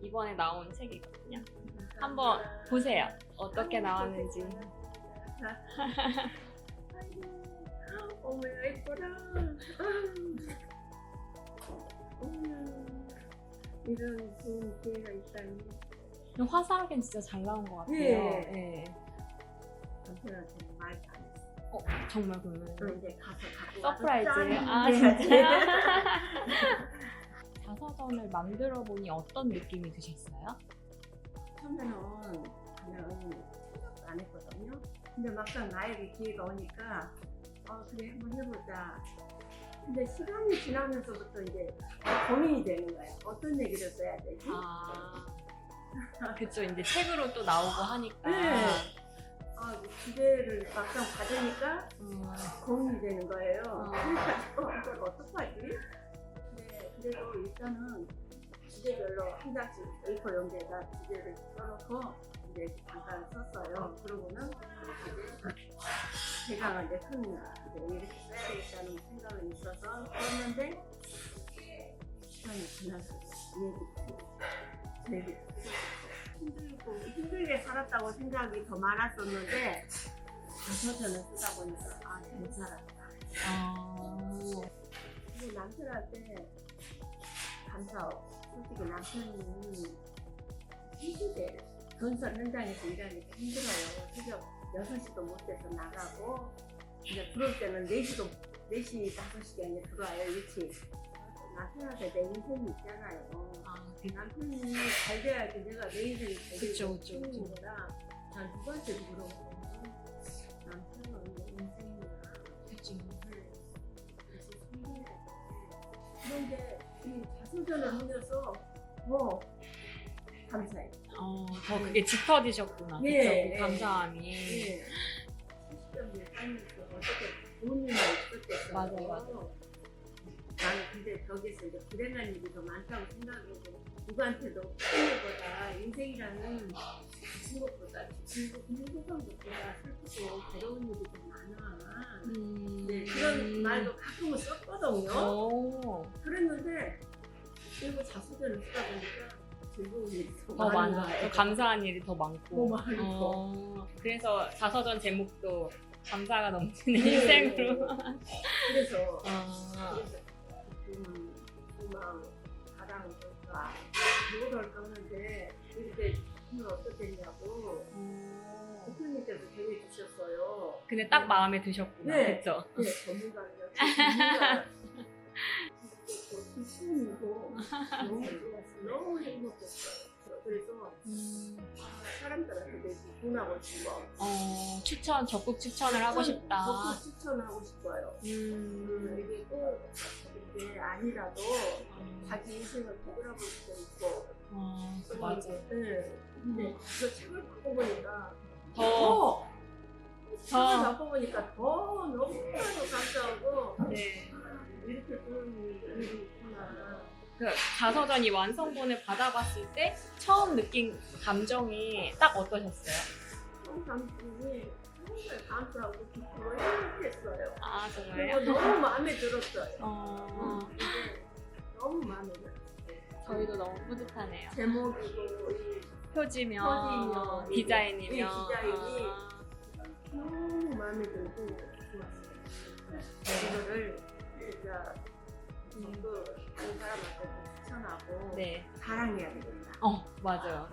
이번에 나온 책이거든요. 한번 보세요. 어떻게 나왔는지. 어머야 이뻐라. 이런 좋은 기회가 있다니. 화사하게 진짜 잘 나온 것 같아요. 남편한테 말 잘했어. 어, 정말 그러면 그럼 이제 가서 갖고 서프라이즈예요? 와서 아짠 해야지. 진짜요? 자서전을 만들어 보니 어떤 느낌이 드셨어요? 처음에는 그냥 생각도 안 했거든요. 근데 막상 나에게 기회가 오니까 어 그래 한번 해보자. 근데 시간이 지나면서부터 이제 고민이 되는 거야. 어떤 얘기를 써야 되지? 아, 그쵸. 이제 책으로 또 나오고 하니까. 네. 아, 이 기대를 막상 받으니까 음, 고민이 되는 거예요. 어. 그러니까 어, 이걸 어떡하지? 네, 그래도 일단은 주제별로 한 장씩 A4 용지에다 주제를 써놓고 이제 잠깐 썼어요. 그러고는 이제 제가 이제 큰 이제 이렇게 써야 되겠다는 생각은 있어서 썼는데 시간이 이 얘기 힘들고 힘들게 살았다고 생각이 더 많았었는데 자서전을 쓰다 보니까 아잘 살았다. 아, 남편한테 감사하고 솔직히 남편이 힘들대 건설 현장에서 일하니까 힘들어요. 새벽 6시도 못 돼서 나가고 이제 들어올 때는 4시도 4시 5시가 아니라 들어와요 일찍. 남편한테 내 인생이 있잖아요. 아, 그 남편이 잘 돼야지 내가 내 인생이 잘 되고 그쵸, 그쵸. 거라 난 누구한테 물어보면 남편은 내 인생이야 그쵸. 그런데 이 자서전을 하면서 더 감사해. 어, 더 그게 짙어지셨구나. 예, 그쵸. 예. 그 감사함이. 예. 70점 살면서 어떻게 좋은 일만 있었겠어요. 맞아요, 맞아요. 나는 근데 거기서 이제 불행한 일이 더 많다고 생각하고 누구한테도 큰 일보다 인생이라는 무슨 것보다 지금 행복한 것보다 슬프고 괴로운 일이 더 많아. 음. 네, 말도 가끔은 썼거든요. 오, 그랬는데 그리고 자수전을 쓰다 보니까 즐거운 일이 더, 더 많은 많아. 거예요. 더 감사한 일이 더 더 많고. 많고. 어, 그래서 자서전 제목도 감사가 넘치는 네. 인생으로. 그래서 아, 기쁨, 소망, 사랑, 돌파 누구랄까 하는데 이렇게 오늘 어떻겠냐고 어. 대표님께서 대해 주셨어요. 근데 딱 마음에 드셨구나. 네. 그쵸? 네, 전문가가 전문가. 기쁨 너무 좋았어. 너무 행복했어요. 그래서 사람들한테 되게 기분하고 싶어. 어, 추천, 적극 추천을 하고 싶다. 적극 추천하고 싶어요. 음, 음, 이게 꼭 이게 아니라도 자기 인생을 되돌아볼 수도 있고. 어, 또 맞아. 네. 근데 그 책을 바꿔보니까 더, 더 책을 더. 바꿔보니까 더 너무나도 감사하고 네. 이렇게 좋은 일이 있구나. 그 자서전 이 완성본을 받아봤을 때 처음 느낀 감정이 딱 어떠셨어요? 처음 감정이 정말 감사하고 기쁘고 행복했어요. 아, 그리고 너무 마음에 들었어요. 어, 이게 너무 마음에 들었어요. 저희도 너무 뿌듯하네요. 제목이고 이 표지면, 표지면, 디자인이면. 이 디자인이 아, 너무 마음에 들고 좋았어요. 이거를 진짜 전부 다른 사람한테 추천하고 네. 사랑해야 되겠다. 어, 맞아요.